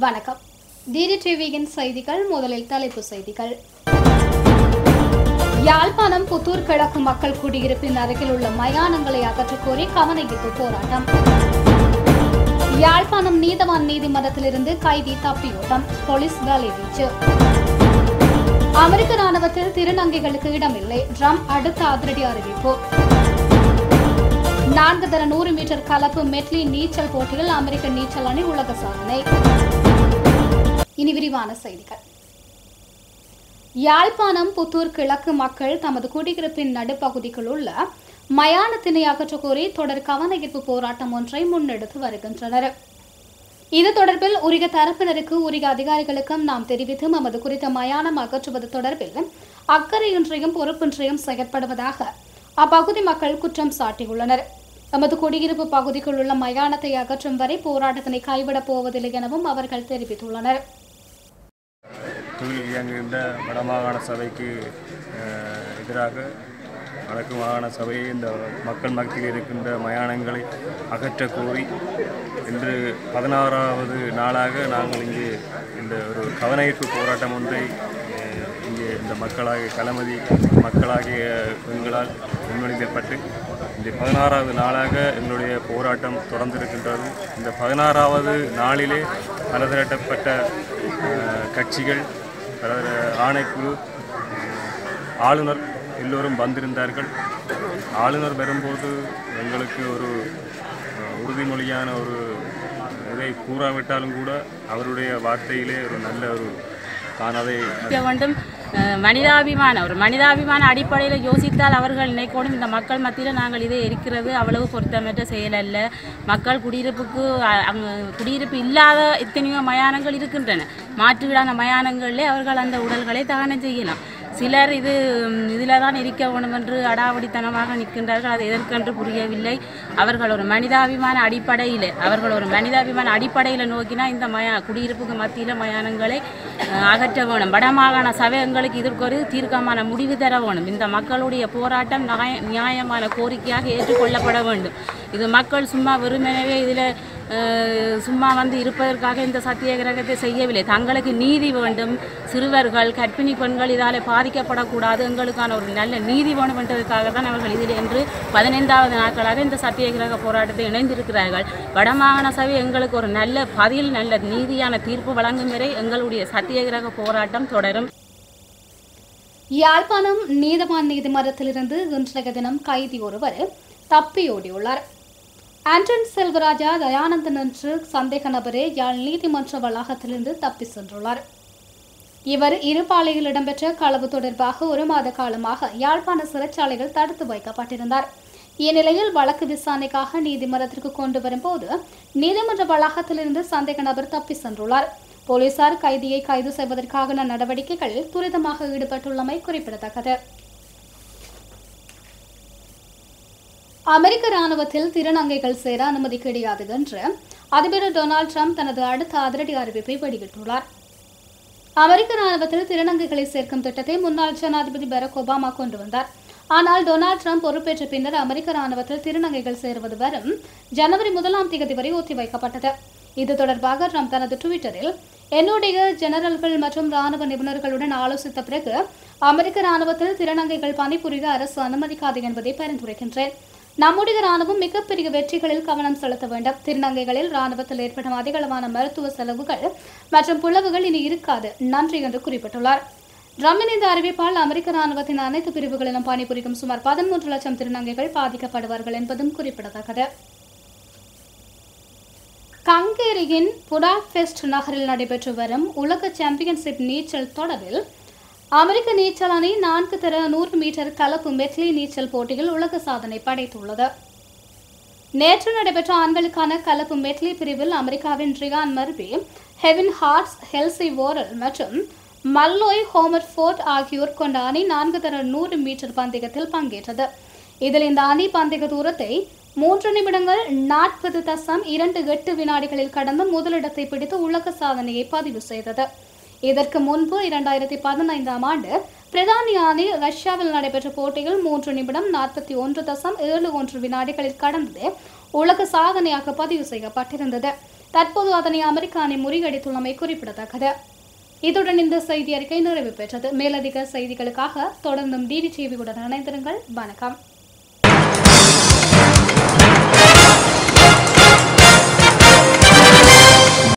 வணக்கம். டிடி டிவியின் செய்திகள் முதலில் தலைப்பு செய்திகள். யாழ்ப்பாணம் புத்தூர் கிழக்கு மக்கள் குடியிருப்பின் அருகில் உள்ள மயானங்களை அகற்றக் கோரி கவனஈர்ப்பு போராட்டம். யாழ்ப்பாணம் நீதவான் நீதிமன்றத்திலிருந்து கைதி தப்பியோட்டம் போலீஸ் வேலைவீச்சு. அமெரிக்க ராணுவத்தில் திருநங்கைகளுக்கு இடமில்லை ட்ரம் அடுத்த அதிரடி அறிவிப்பு. நான்கு தர நூறு மீட்டர் கலப்பு மெட்லி நீச்சல் போட்டியில் அமெரிக்க நீச்சல் அணி உலக சாதனை. இனி விரிவான செய்திகள். யாழ்ப்பாணம் புத்தூர் கிழக்கு மக்கள் தமது குடியிருப்பின் நடுப்பகுதிக்குள் உள்ள மயானத்தினை அகற்றக் கோரி தொடர் கவன ஈர்ப்பு போராட்டம் ஒன்றை முன்னெடுத்து வருகின்றனர். இது தொடர்பில் உரிய தரப்பினருக்கு உரிய அதிகாரிகளுக்கும் நாம் தெரிவித்து நமது குறித்த மயானம் அகற்றுவது தொடர்பில் அக்கறையின்றியும் பொறுப்பின்றியும் செயற்படுவதாக அப்பகுதி மக்கள் குற்றம் சாட்டியுள்ளனர். தமது குடியிருப்பு பகுதிக்குள் உள்ள மயானத்தை அகற்றும் வரை போராட்டத்தினை கைவிடப் போவதில்லை எனவும் அவர்கள் தெரிவித்துள்ளனர். தொழில் இயங்குகின்ற வடமாகாண சபைக்கு எதிராக வடக்கு மாகாண சபையை இந்த மக்கள் மத்தியில் இருக்கின்ற மயானங்களை அகற்றக் கோரி இன்று பதினாறாவது நாளாக நாங்கள் இங்கே இந்த ஒரு கவனஈர்ப்பு போராட்டம் ஒன்றை இங்கே இந்த மக்களாகிய களமதி மக்களாகிய பெண்களால் முன்மொழிக்கப்பட்டு இந்த பதினாறாவது நாளாக எங்களுடைய போராட்டம் தொடர்ந்திருக்கின்றது. இந்த பதினாறாவது நாளிலே பலதரப்பட்ட கட்சிகள் அதாவது ஆணைக்குழு ஆளுநர் எல்லோரும் வந்திருந்தார்கள். ஆளுநர் வரும்போது எங்களுக்கு ஒரு உறுதிமொழியான ஒரு இதை கூறாவிட்டாலும் கூட அவருடைய வார்த்தையிலே ஒரு நல்ல ஒரு தான் அதை வேண்டும் மனிதாபிமான ஒரு மனிதாபிமான அடிப்படையில் யோசித்தால் அவர்கள் நினைக்கணும் இந்த மக்கள் மத்தியில் நாங்கள் இதை இருக்கிறது. அவ்வளவு பொருத்தமற்ற செயல் அல்ல. மக்கள் குடியிருப்புக்கு அ- குடியிருப்பு இல்லாத எத்தனையோ மயானங்கள் இருக்கின்றன. மாற்றுவிடாத மயானங்களிலே அவர்கள் அந்த உடல்களை தகனம் செய்யலாம். சிலர் இது இதில் தான் இருக்க வேண்டும் என்று அடாவடித்தனமாக நிற்கின்றார்கள். அது எதற்கென்று புரியவில்லை. அவர்கள் ஒரு மனிதாபிமான அடிப்படையில் அவர்கள் ஒரு மனிதாபிமான அடிப்படையில் நோக்கினா இந்த மயா குடியிருப்புக்கு மத்தியில் மயானங்களை அகற்ற வேணும். வடமாகாண சபை இதற்கு ஒரு தீர்க்கமான முடிவு தர வேணும். இந்த மக்களுடைய போராட்டம் நியாய நியாயமான கோரிக்கையாக ஏற்றுக்கொள்ளப்பட வேண்டும். இது மக்கள் சும்மா வெறுமெனவே இதில் சும்மா வந்து இருப்பதற்காக இந்த சத்தியாகிரகத்தை செய்யவில்லை. தங்களுக்கு நீதி வேண்டும். சிறுவர்கள் கர்ப்பிணி பெண்கள் இதால் பாதிக்கப்படக்கூடாது. எங்களுக்கான ஒரு நல்ல நீதி வேணும் என்றதுக்காக தான் அவர்கள் இதில் என்று பதினைந்தாவது நாட்களாக இந்த சத்தியாகிரக போராட்டத்தை இணைந்திருக்கிறார்கள். வடமாகாண சபை எங்களுக்கு ஒரு நல்ல பதில் நல்ல நீதியான தீர்ப்பு வழங்கும் வரை எங்களுடைய சத்தியாகிரக போராட்டம் தொடரும். யாழ்ப்பாணம் நீதவான் நீதிமன்றத்திலிருந்து இன்றைய தினம் கைதி ஒருவர் தப்பியோடியுள்ளார். ஆண்டன் செல்வராஜா தயானந்தன் என்று சந்தேக நபரே யாழ் நீதிமன்ற வளாகத்திலிருந்து தப்பி சென்றுள்ளார். இவர் இருபாலையில் இடம்பெற்ற களவு தொடர்பாக ஒரு மாத காலமாக யாழ்ப்பாண சிறைச்சாலையில் தடுத்து வைக்கப்பட்டிருந்தார். இந்நிலையில் வழக்கு விசாரணைக்காக நீதிமன்றத்திற்கு கொண்டு வரும்போது நீதிமன்ற வளாகத்திலிருந்து சந்தேக நபர் தப்பி சென்றுள்ளார். போலீசார் கைதியை கைது செய்வதற்கான நடவடிக்கைகளில் துரிதமாக ஈடுபட்டுள்ளமை குறிப்பிடத்தக்கது. அமெரிக்க ராணுவத்தில் திருநங்கைகள் சேர அனுமதி கிடையாது என்று அதிபர் டொனால்ட் ட்ரம்ப் தனது அடுத்த அதிரடி அறிவிப்பை வெளியிட்டுள்ளார். அமெரிக்க ராணுவத்தில் திருநங்கைகளை சேர்க்கும் திட்டத்தை முன்னாள் ஜனாதிபதி பராக் ஒபாமா கொண்டு வந்தார். ஆனால் டொனால்ட் ட்ரம்ப் பொறுப்பேற்ற பின்னர் அமெரிக்க ராணுவத்தில் திருநங்கைகள் சேருவது வரும் ஜனவரி முதலாம் தேதி வரை ஒத்திவைக்கப்பட்டது. இது தொடர்பாக ட்ரம்ப் தனது ட்விட்டரில் என்னுடைய ஜெனரல்கள் மற்றும் ராணுவ நிபுணர்களுடன் ஆலோசித்த பிறகு அமெரிக்க ராணுவத்தில் திருநங்கைகள் பணிபுரிய அரசு அனுமதிக்காது என்பதை பரிந்துரைக்கின்றேன். நம்முடைய ராணுவம் மிகப்பெரிய வெற்றிகளில் கவனம் செலுத்த வேண்டும். திருநங்கைகளில் ராணுவத்தில் ஏற்படும் அதிகளவான மருத்துவ செலவுகள் மற்றும் புலவுகள் இனி இருக்காது. நன்றி என்று குறிப்பிட்டுள்ளார். ட்ரம்மின் இந்த அறிவிப்பால் அமெரிக்க ராணுவத்தின் அனைத்து பிரிவுகளிலும் பணிபுரியும் சுமார் பதிமூன்று லட்சம் திருநங்கைகள் பாதிக்கப்படுவார்கள் என்பதும் குறிப்பிடத்தக்கது. கங்கேரியின் புடாபெஸ்ட் நகரில் நடைபெற்று வரும் உலக சாம்பியன்ஷிப் நீச்சல் தொடரில் அமெரிக்க நீச்சல் அணி நான்கு தர நூறு மீட்டர் கலப்பு மெட்லி நீச்சல் போட்டியில் உலக சாதனை படைத்துள்ளது. நேற்று நடைபெற்ற ஆண்களுக்கான கலப்பு மெட்லி பிரிவில் அமெரிக்காவின் Ryan Murphy Hevin hearts Kelsi Worrell மற்றும் மல்லோய் ஹோமர் ஃபோர்ட் ஆகியோர் கொண்ட அணி நான்கு தர நூறு மீட்டர் பந்தயத்தில் பங்கேற்றது. இதில் இந்த அணி பந்தய தூரத்தை மூன்று நிமிடங்கள் நாற்பது தசம் இரண்டு எட்டு வினாடிகளில் கடந்து முதலிடத்தை பிடித்து உலக சாதனையை பதிவு செய்தது. இதற்கு முன்பு இரண்டாயிரத்தி பதினைந்தாம் ஆண்டு பிரதானியானி ரஷ்யாவில் நடைபெற்ற போட்டியில் மூன்று நிமிடம் நாற்பத்தி ஒன்று தசம் ஏழு ஒன்று வினாடிகளில் கடந்தது. உலக சாதனையாக பதிவு செய்யப்பட்டிருந்தது. தற்போது அதனை அமெரிக்க அணி முறியடித்துள்ளமை குறிப்பிடத்தக்கது. இத்துடன் இந்த செய்தி அறிக்கை நிறைவு பெற்றது. மேலதிக செய்திகளுக்காக தொடர்ந்தும் டிடி டிவியுடன் இணைந்திருங்கள். வணக்கம்.